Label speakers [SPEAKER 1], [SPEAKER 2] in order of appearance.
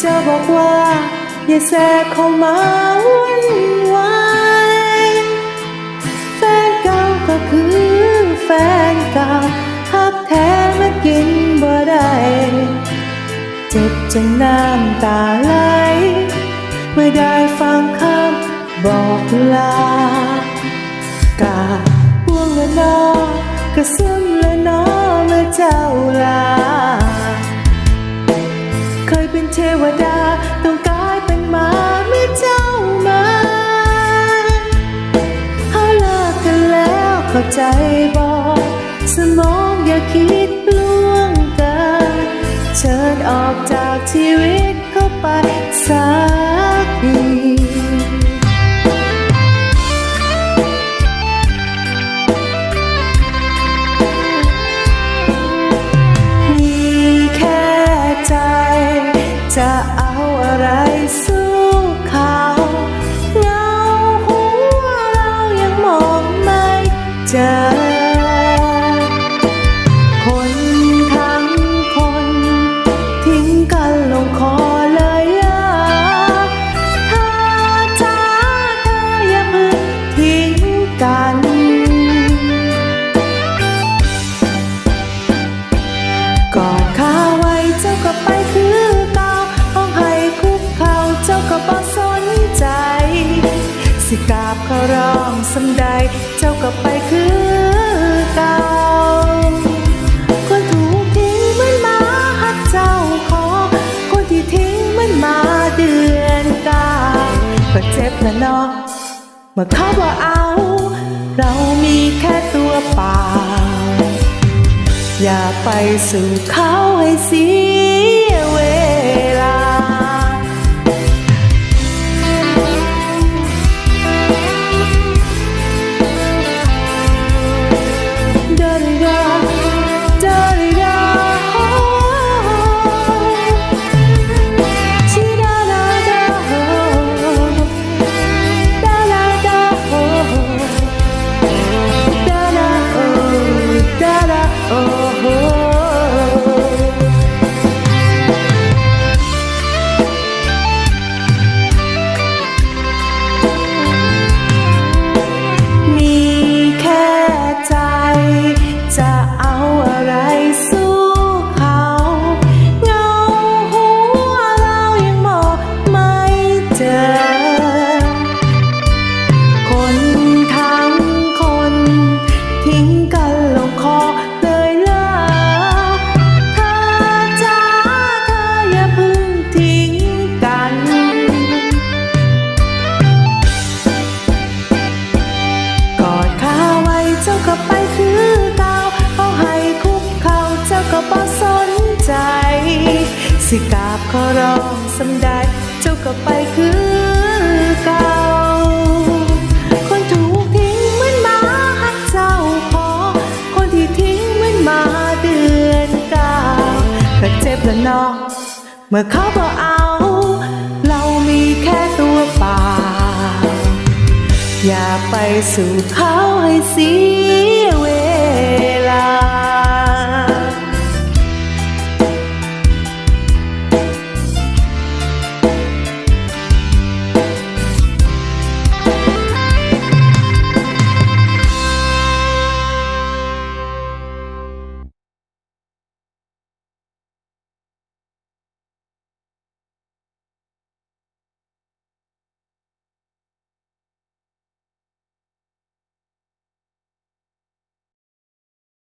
[SPEAKER 1] เจ้าบอกว่าอย่าแทรกเข้ามาวุ่นวายแฟนเก่าก็คือแฟนเก่าหักแท้มากินบ่ได้เจ็บจนน้ำตาไหลเมื่อได้ฟังคำบอกลากาบ่วงละนอกระซึมล วดาต้องกลายเป็นหมาเมื่อเจ้ามาเขาเลิกกันแล้วเข้าใจบอกสมองอย่าคิดล่วงเกินเชิญออกจากชีวิตเข้าไปสา เจอ คนทั้งคน ทิ้งกันลงคอเลยละถ้าจ้าเธออย่าเพิ่งทิ้งกัน กอดขาไว้เจ้าก็ไปคือเก่าห้องให้คุกเข่าเจ้าก็บ่สนใจ สิกราบเขาร้องสำใดเจ้าก็ไป จ็บนะเนาะเมื่อเขาบอกเอา เรามีแค่ตัวเปล่า อย่าไปสู่เขาให้เสีย oh. สำใดเจ้าก็ไปคือเก่า คนถูกทิ้งเหมือนหมาหักเจ้าพอคนที่ทิ้งเหมือนหมาเดือนเก้าก็เจ็บละนอเมื่อเขาบอกเอา เรามีแค่ตัวเปล่า อย่าไปสู่เขาให้เสี